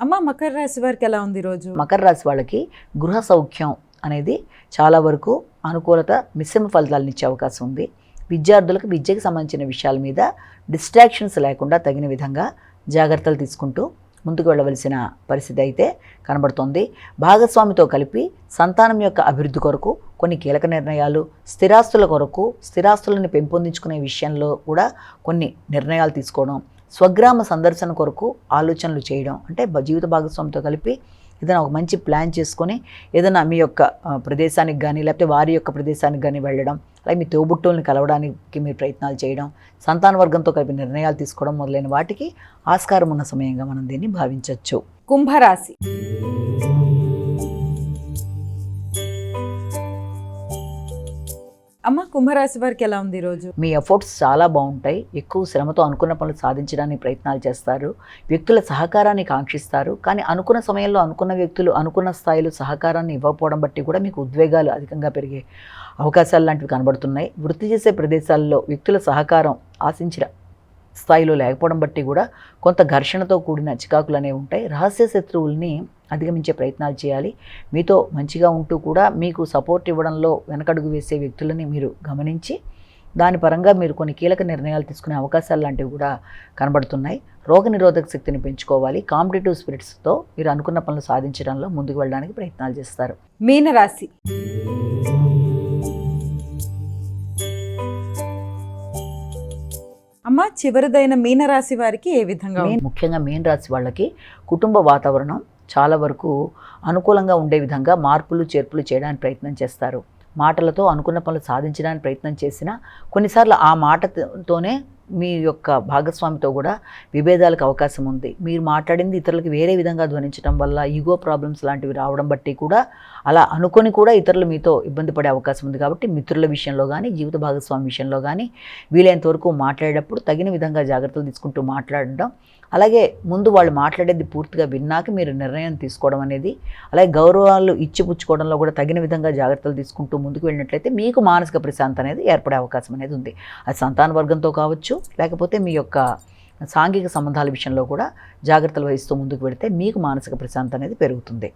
అమ్మ మకర రాశి వారికి ఎలా ఉంది రోజు? మకర రాశి వాళ్ళకి గృహ సౌఖ్యం అనేది చాలా వరకు అనుకూలత మిశ్రమ ఫలితాలను ఇచ్చే అవకాశం ఉంది. విద్యార్థులకు విద్యకు సంబంధించిన విషయాల మీద డిస్ట్రాక్షన్స్ లేకుండా తగిన విధంగా జాగ్రత్తలు తీసుకుంటూ ముందుకు వెళ్ళవలసిన పరిస్థితి అయితే కనబడుతోంది. భాగస్వామితో కలిపి సంతానం యొక్క అభివృద్ధి కొరకు కొన్ని కీలక నిర్ణయాలు స్థిరాస్తుల కొరకు స్థిరాస్తులను పెంపొందించుకునే విషయంలో కూడా కొన్ని నిర్ణయాలు తీసుకోవడం స్వగ్రామ సందర్శన కొరకు ఆలోచనలు చేయడం అంటే జీవిత భాగస్వామితో కలిపి ఏదైనా ఒక మంచి ప్లాన్ చేసుకొని ఏదైనా మీ యొక్క ప్రదేశానికి కానీ లేకపోతే వారి యొక్క ప్రదేశానికి కానీ వెళ్ళడం అలాగే మీ తోబుట్టుల్ని కలవడానికి మీరు ప్రయత్నాలు చేయడం సంతాన వర్గంతో కలిపి నిర్ణయాలు తీసుకోవడం మొదలైన వాటికి ఆస్కారం ఉన్న సమయంగా మనం దీన్ని భావించవచ్చు. కుంభరాశి. అమ్మ కుంభరాశి వారికి ఎలా ఉంది ఈరోజు మీ ఎఫర్ట్స్ చాలా బాగుంటాయి. ఎక్కువ శ్రమతో అనుకున్న పనులు సాధించడానికి ప్రయత్నాలు చేస్తారు. వ్యక్తుల సహకారాన్ని కాంక్షిస్తారు. కానీ అనుకున్న సమయంలో అనుకున్న వ్యక్తులు అనుకున్న స్థాయిలో సహకారాన్ని ఇవ్వకపోవడం బట్టి కూడా మీకు ఉద్వేగాలు అధికంగా పెరిగే అవకాశాలు లాంటివి కనబడుతున్నాయి. వృత్తి చేసే ప్రదేశాల్లో వ్యక్తుల సహకారం ఆశించిన స్థాయిలో లేకపోవడం బట్టి కూడా కొంత ఘర్షణతో కూడిన చికాకులు అనేవి ఉంటాయి. రహస్య శత్రువుల్ని అధిగమించే ప్రయత్నాలు చేయాలి. మీతో మంచిగా ఉంటూ కూడా మీకు సపోర్ట్ ఇవ్వడంలో వెనకడుగు వేసే వ్యక్తులని మీరు గమనించి దాని పరంగా మీరు కొన్ని కీలక నిర్ణయాలు తీసుకునే అవకాశాలు లాంటివి కూడా కనబడుతున్నాయి. రోగనిరోధక శక్తిని పెంచుకోవాలి. కాంపిటేటివ్ స్పిరిట్స్తో మీరు అనుకున్న పనులు సాధించడంలో ముందుకు వెళ్ళడానికి ప్రయత్నాలు చేస్తారు. మీనరాశి. అమ్మ చివరిదైన మీనరాశి వారికి ఏ విధంగా ముఖ్యంగా మెయిన్ రాశి వాళ్ళకి కుటుంబ వాతావరణం చాలా వరకు అనుకూలంగా ఉండే విధంగా మార్పులు చేర్పులు చేయడానికి ప్రయత్నం చేస్తారు. మాటలతో అనుకున్న పనులు సాధించడానికి ప్రయత్నం చేసినా కొన్నిసార్లు ఆ మాటతోనే మీ యొక్క భాగస్వామితో కూడా విభేదాలకు అవకాశం ఉంది. మీరు మాట్లాడింది ఇతరులకు వేరే విధంగా ధ్వనించడం వల్ల ఈగో ప్రాబ్లమ్స్ లాంటివి రావడం బట్టి కూడా అలా అనుకొని కూడా ఇతరులు మీతో ఇబ్బంది పడే అవకాశం ఉంది. కాబట్టి మిత్రుల విషయంలో కానీ జీవిత భాగస్వామి విషయంలో కానీ వీలైనంత వరకు మాట్లాడేటప్పుడు తగిన విధంగా జాగ్రత్తలు తీసుకుంటూ మాట్లాడడం అలాగే ముందు వాళ్ళు మాట్లాడేది పూర్తిగా విన్నాక మీరు నిర్ణయం తీసుకోవడం అనేది అలాగే గౌరవాలు ఇచ్చిపుచ్చుకోవడంలో కూడా తగిన విధంగా జాగ్రత్తలు తీసుకుంటూ ముందుకు వెళ్ళినట్లయితే మీకు మానసిక ప్రశాంతత అనేది ఏర్పడే అవకాశం అనేది ఉంది. అది సంతాన వర్గంతో కావచ్చు లేకపోతే మీ యొక్క సాంఘిక సంబంధాల విషయంలో కూడా జాగ్రత్తలు వహిస్తూ ముందుకు వెళితే మీకు మానసిక ప్రశాంతత అనేది పెరుగుతుంది.